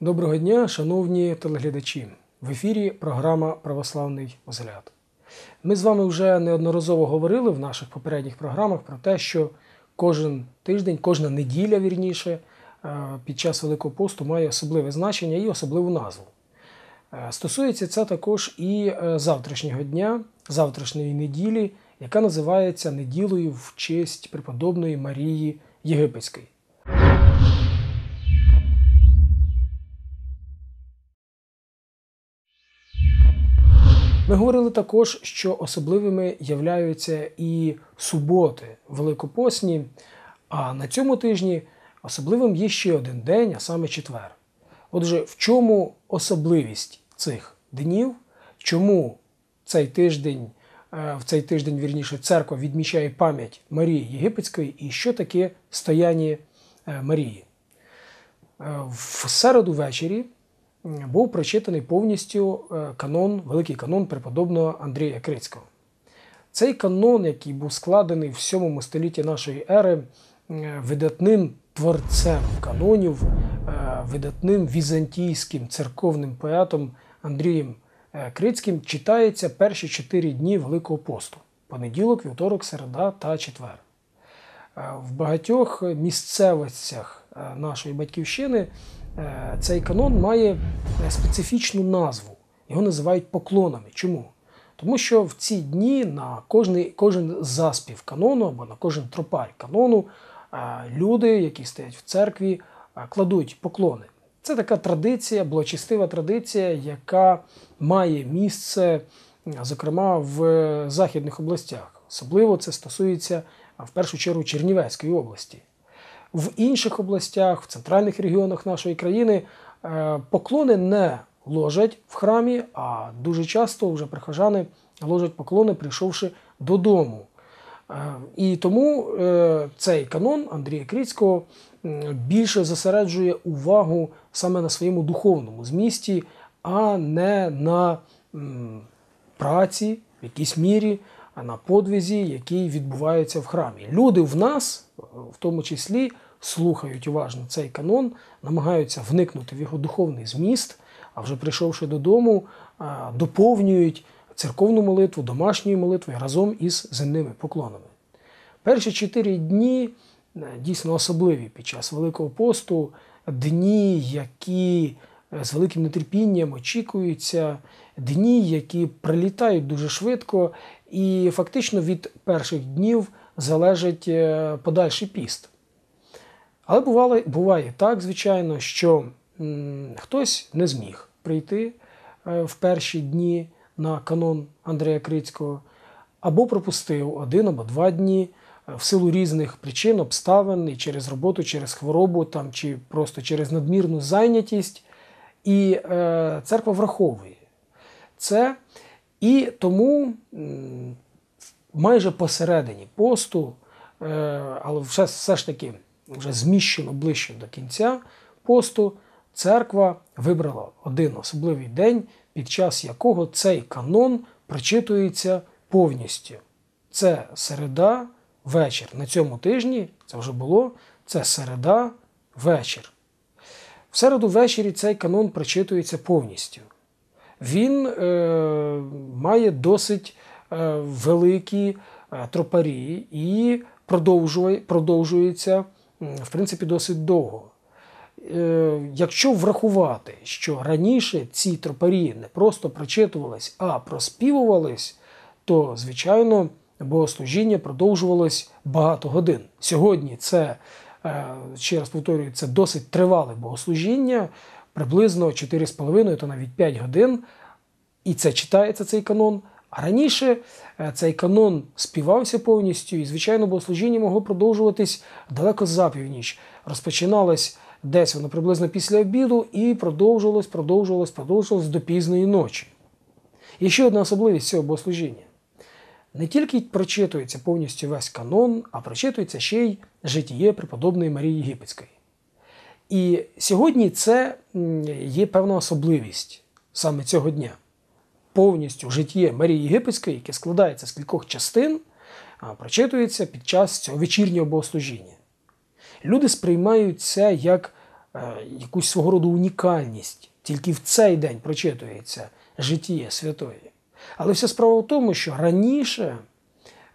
Доброго дня, шановні телеглядачі. В ефірі програма Православний Взгляд. Ми з вами вже неодноразово говорили в наших попередніх програмах про те, що кожен тиждень, кожна неділя вірніше, під час Великого посту має особливе значення і особливу назву. Е, Стосується це також і е, завтрашнього дня, завтрашньої неділі, яка називається неділею в честь преподобної Марії Єгипетської. Ми говорили також, що особливими являються і суботи великопосні, а на цьому тижні особливим є ще один день, а саме четвер. Отже, в чому особливість цих днів? Чому цей тиждень, е, в цей тиждень вірніше церква відмічає пам'ять Марії Єгипетської і що таке стояння е, Марії? Е, В середу ввечері був прочитаний повністю канон, великий канон преподобного Андрія Крицького. Цей канон, який був складений в 7 столітті нашої ери, видатним творцем канонів, видатним візантійським церковним поетом Андрієм Крицьким, читається перші чотири дні Великого посту понеділок, вівторок, середа та четвер. В багатьох місцевостях нашої батьківщини цей канон має специфічну назву. Його називають поклонами. Чому? Тому що в ці дні на кожний, кожен заспів канону або на кожен тропарь канону люди, які стоять в церкві, кладуть поклони. Це така традиція, благочестива традиція, яка має місце, зокрема, в західних областях. Особливо це стосується в першу чергу Чернівецької області. В інших областях, в центральних регіонах нашої країни поклони не ложать в храмі, а дуже часто вже прихожани ложать поклони, прийшовши додому. І тому цей канон Андрія Крицького більше зосереджує увагу саме на своєму духовному змісті, а не на праці в якійсь мірі, а на подвізі, який відбувається в храмі. Люди в нас, в тому числі, слухають уважно цей канон, намагаються вникнути в його духовний зміст, а вже прийшовши додому, доповнюють церковну молитву, домашньою молитвою разом із земними поклонами. Перші чотири дні дійсно особливі під час Великого посту, дні, які з великим нетерпінням очікуються, дні, які прилітають дуже швидко, і фактично від перших днів залежить подальший піст. Але бувало, буває так, звичайно, що м, хтось не зміг прийти в перші дні на канон Андрея Крицького, або пропустив один або два дні в силу різних причин, обставин, і через роботу, через хворобу там, чи просто через надмірну зайнятість. І е, церква враховує це. І тому майже посередині посту, е, але все, все ж таки вже зміщено ближче до кінця посту, церква вибрала один особливий день, під час якого цей канон прочитується повністю. Це середа, вечір. На цьому тижні це вже було це середа, вечір. В середу ввечері цей канон прочитується повністю. Він е, має досить е, великі е, тропарі і продовжує, продовжується, в принципі, досить довго. Е, якщо врахувати, що раніше ці тропарі не просто прочитувались, а проспівувались, то, звичайно, богослужіння продовжувалось багато годин. Сьогодні це, ще раз повторюю, це досить тривале богослужіння, приблизно 4,5 то навіть 5 годин. І це читається цей канон. А раніше цей канон співався повністю, і, звичайно, богослужіння могло продовжуватись далеко за північ. Розпочиналось десь воно приблизно після обіду і продовжувалось, продовжувалось, продовжувалось до пізної ночі. І ще одна особливість цього богослужіння. Не тільки прочитується повністю весь канон, а прочитується ще й житіє преподобної Марії Єгипетської. І сьогодні це є певна особливість саме цього дня. Повністю життя Марії Єгипетської, яке складається з кількох частин, прочитується під час цього вечірнього богослужіння. Люди сприймають це як е, якусь свого роду унікальність. Тільки в цей день прочитується життя святої. Але вся справа в тому, що раніше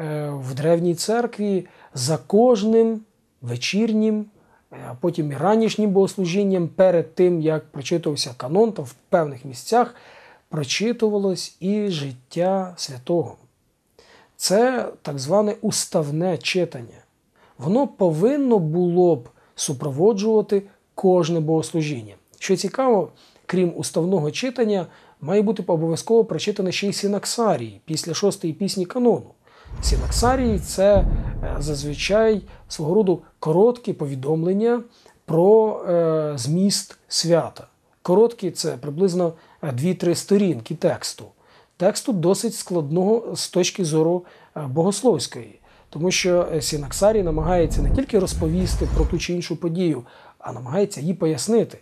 е, в Древній церкві за кожним вечірнім, а е, потім і ранішнім богослужінням, перед тим, як прочитувався канон, то в певних місцях прочитувалось і життя святого. Це так зване уставне читання. Воно повинно було б супроводжувати кожне богослужіння. Що цікаво, крім уставного читання, має бути обов'язково прочитане ще й синаксарії після шостої пісні канону. Синаксарії це е, зазвичай свого роду короткі повідомлення про е, зміст свята. Короткі це приблизно 2-3 сторінки тексту. Тексту досить складного з точки зору е, богословської, тому що Сінаксарій намагається не тільки розповісти про ту чи іншу подію, а намагається її пояснити.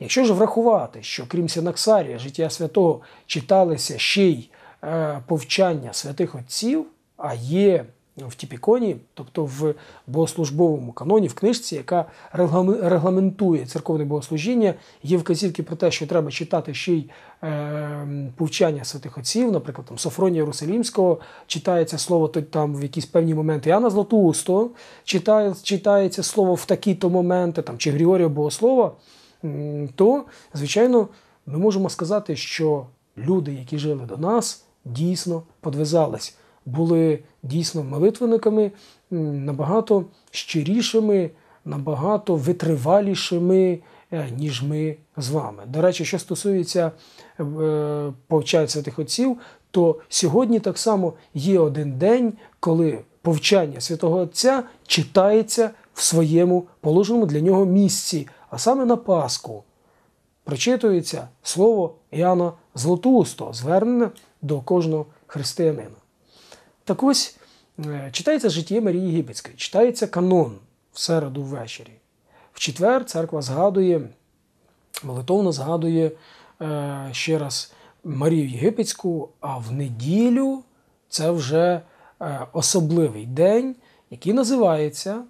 Якщо ж врахувати, що крім Сінаксарія, життя святого читалися ще й е, повчання святих отців, а є в Тіпіконі, тобто в богослужбовому каноні, в книжці, яка регламентує церковне богослужіння, є вказівки про те, що треба читати ще й е, повчання святих отців, наприклад, там Софронія Русалімського читається слово там в якісь певні моменти. Іоанна Златоусто читає, читається слово в такі-то моменти, там, чи Григорія Богослова, то, звичайно, ми можемо сказати, що люди, які жили до нас, дійсно подвизались були дійсно молитвенниками набагато щирішими, набагато витривалішими, е, ніж ми з вами. До речі, що стосується е, повчань святих отців, то сьогодні так само є один день, коли повчання святого Отця читається в своєму положеному для нього місці, а саме на Пасху. Прочитується слово Іоанна Златоустого, звернене до кожного християнина. Так ось е, читається життя Марії Єгипетської, читається канон в середу ввечері. В четвер церква згадує, молитовно згадує е, ще раз Марію Єгипетську, а в неділю це вже е, особливий день, який називається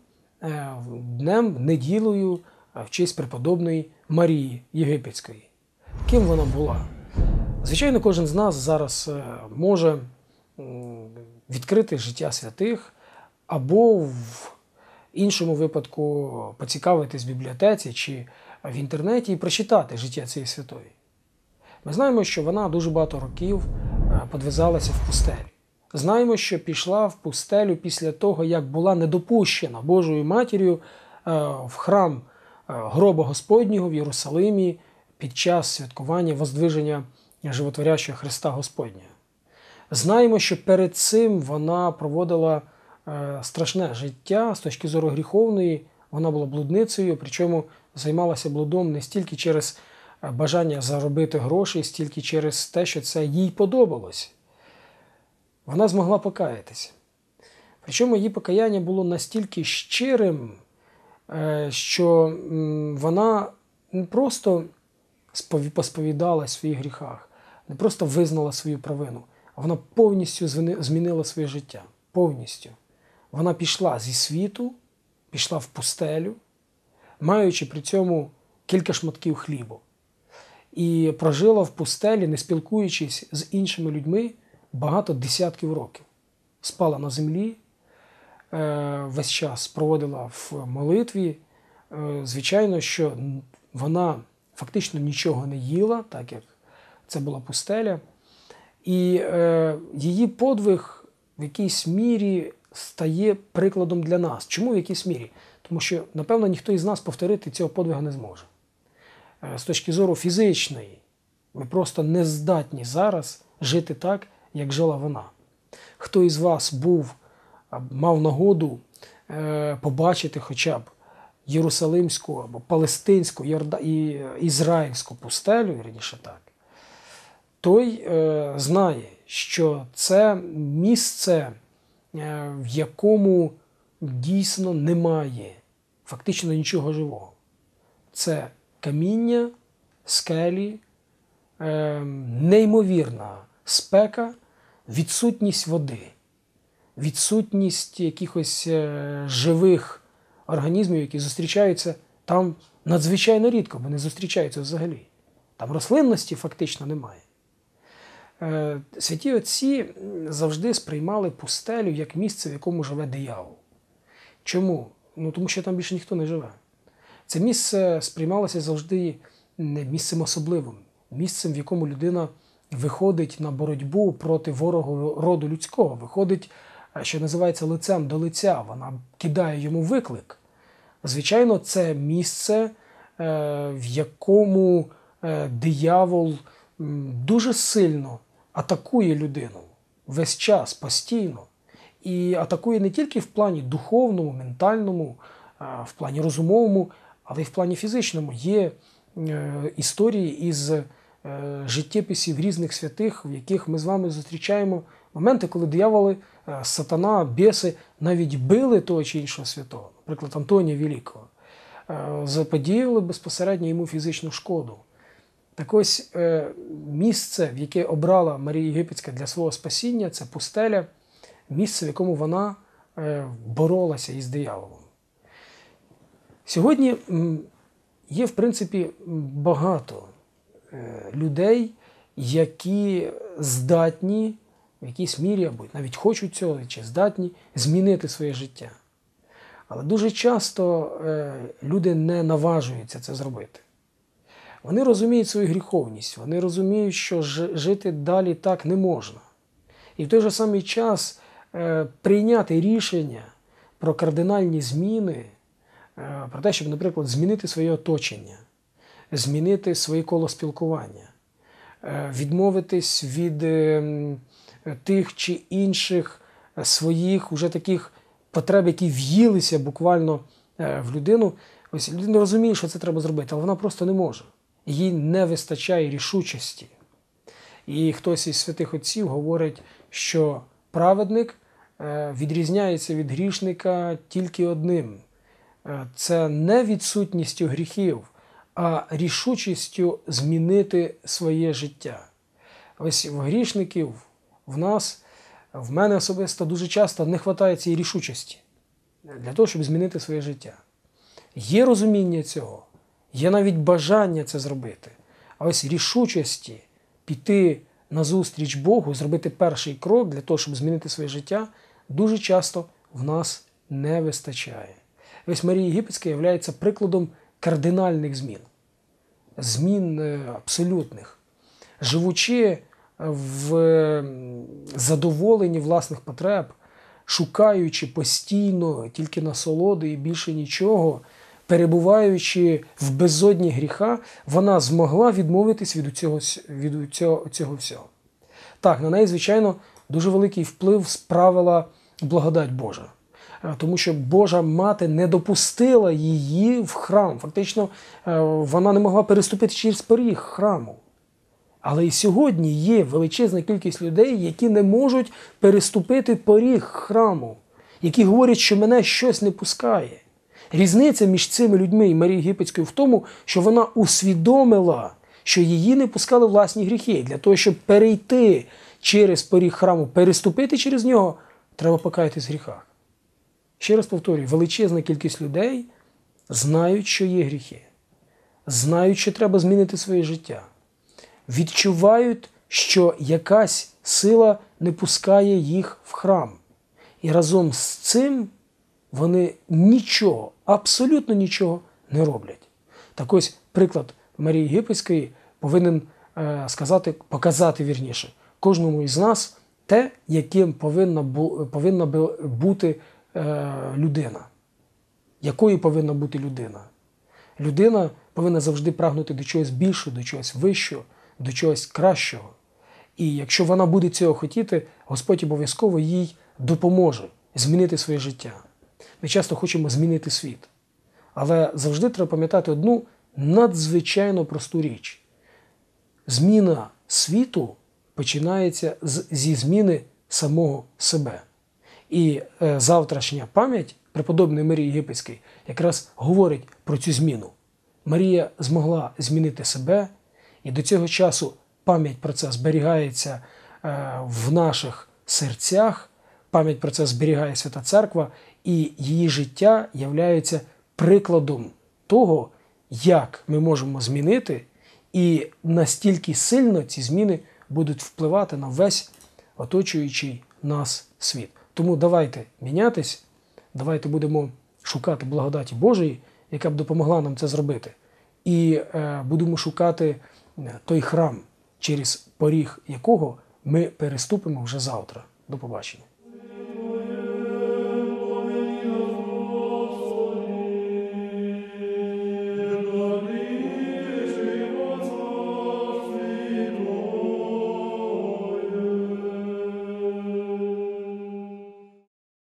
Днем неділею в честь преподобної Марії Єгипетської. Ким вона була? Звичайно, кожен з нас зараз може відкрити життя святих, або в іншому випадку поцікавитись в бібліотеці чи в інтернеті і прочитати життя цієї святої. Ми знаємо, що вона дуже багато років е, подвизалася в пустелі. Знаємо, що пішла в пустелю після того, як була недопущена Божою матір'ю е, в храм е, гроба Господнього в Єрусалимі під час святкування воздвиження животворящого Христа Господня. Знаємо, що перед цим вона проводила е, страшне життя з точки зору гріховної. Вона була блудницею, причому займалася блудом не стільки через е, бажання заробити гроші, стільки через те, що це їй подобалось. Вона змогла покаятися. Причому її покаяння було настільки щирим, е, що вона не просто посповідала в своїх гріхах, не просто визнала свою провину вона повністю змінила своє життя. Повністю. Вона пішла зі світу, пішла в пустелю, маючи при цьому кілька шматків хлібу. І прожила в пустелі, не спілкуючись з іншими людьми багато десятків років. Спала на землі, е, весь час проводила в молитві. Е, звичайно, що вона фактично нічого не їла, так як це була пустеля. І е, її подвиг в якійсь мірі стає прикладом для нас. Чому в якійсь мірі? Тому що, напевно, ніхто із нас повторити цього подвигу не зможе. Е, з точки зору фізичної, ми просто не здатні зараз жити так, як жила вона. Хто із вас був, мав нагоду е, побачити хоча б Єрусалимську або Палестинську, і Ізраїльську пустелю, раніше так той е, знає, що це місце, е, в якому дійсно немає фактично нічого живого. це каміння, скелі, е, неймовірна спека, відсутність води, відсутність якихось е, живих організмів, які зустрічаються там надзвичайно рідко, бо не зустрічаються взагалі. Там рослинності фактично немає. Е, святі отці завжди сприймали пустелю як місце, в якому живе диявол. Чому? Ну тому що там більше ніхто не живе. Це місце сприймалося завжди не місцем особливим, місцем, в якому людина виходить на боротьбу проти ворогу роду людського, виходить, е, що називається лицем до лиця. Вона кидає йому виклик. Звичайно, це місце, е, в якому диявол дуже сильно атакує людину весь час постійно. І атакує не тільки в плані духовному, ментальному, в плані розумовому, але й в плані фізичному. Є е, історії із е, життєписів різних святих, в яких ми з вами зустрічаємо моменти, коли дияволи, е, сатана, біси навіть били того чи іншого святого, наприклад, Антонія Великого, заподіяли безпосередньо йому фізичну шкоду. Так ось е, місце, в яке обрала Марія Єгипетська для свого спасіння, це пустеля, місце, в якому вона е, боролася із дияволом. Сьогодні є, в принципі, багато е, людей, які здатні в якійсь мірі, або навіть хочуть цього, чи здатні змінити своє життя. Але дуже часто люди не наважуються це зробити. Вони розуміють свою гріховність, вони розуміють, що жити далі так не можна. І в той же самий час е, прийняти рішення про кардинальні зміни, е, про те, щоб, наприклад, змінити своє оточення, змінити своє коло спілкування, е, відмовитись від тих чи інших своїх уже таких потреб, які в'їлися буквально в людину. Ось людина розуміє, що це треба зробити, але вона просто не може їй не вистачає рішучості. І хтось із святих отців говорить, що праведник е, відрізняється від грішника тільки одним. Е, це не відсутністю гріхів, а рішучістю змінити своє життя. Ось в грішників в нас, в мене особисто дуже часто не вистачає цієї рішучості для того, щоб змінити своє життя. Є розуміння цього. Є навіть бажання це зробити. А ось рішучості піти назустріч Богу, зробити перший крок для того, щоб змінити своє життя, дуже часто в нас не вистачає. ось Марія Єгипетська є прикладом кардинальних змін, змін е, абсолютних. Живучи в задоволенні власних потреб, шукаючи постійно тільки насолоди і більше нічого перебуваючи в безодні гріха, вона змогла відмовитись від цього, від цього, цього всього. Так, на неї, звичайно, дуже великий вплив справила благодать Божа. Е, тому що Божа мати не допустила її в храм. Фактично, е, вона не могла переступити через поріг храму. Але і сьогодні є величезна кількість людей, які не можуть переступити поріг храму, які говорять, що мене щось не пускає. Різниця між цими людьми і Марією Єгипетською в тому, що вона усвідомила, що її не пускали власні гріхи. Для того, щоб перейти через поріг храму, переступити через нього, треба покаятись в гріхах. Ще раз повторюю, величезна кількість людей знають, що є гріхи, знають, що треба змінити своє життя, відчувають, що якась сила не пускає їх в храм. І разом з цим вони нічого, абсолютно нічого не роблять. Так ось приклад Марії Єгипетської повинен е, сказати, показати вірніше кожному із нас те, яким повинна повинна бути е, людина. Якою повинна бути людина? Людина повинна завжди прагнути до чогось більшого, до чогось вищого, до чогось кращого. І якщо вона буде цього хотіти, Господь обов'язково їй допоможе змінити своє життя. Ми часто хочемо змінити світ. Але завжди треба пам'ятати одну надзвичайно просту річ. Зміна світу починається зі зміни самого себе. І е, завтрашня пам'ять преподобної Марії Єгипетської якраз говорить про цю зміну. Марія змогла змінити себе, і до цього часу пам'ять про це зберігається е, в наших серцях, пам'ять про це зберігає Свята Церква, і її життя являється прикладом того, як ми можемо змінити, і настільки сильно ці зміни будуть впливати на весь оточуючий нас світ. Тому давайте мінятись, давайте будемо шукати благодаті Божої, яка б допомогла нам це зробити. І е, будемо шукати е, той храм, через поріг якого ми переступимо вже завтра. До побачення.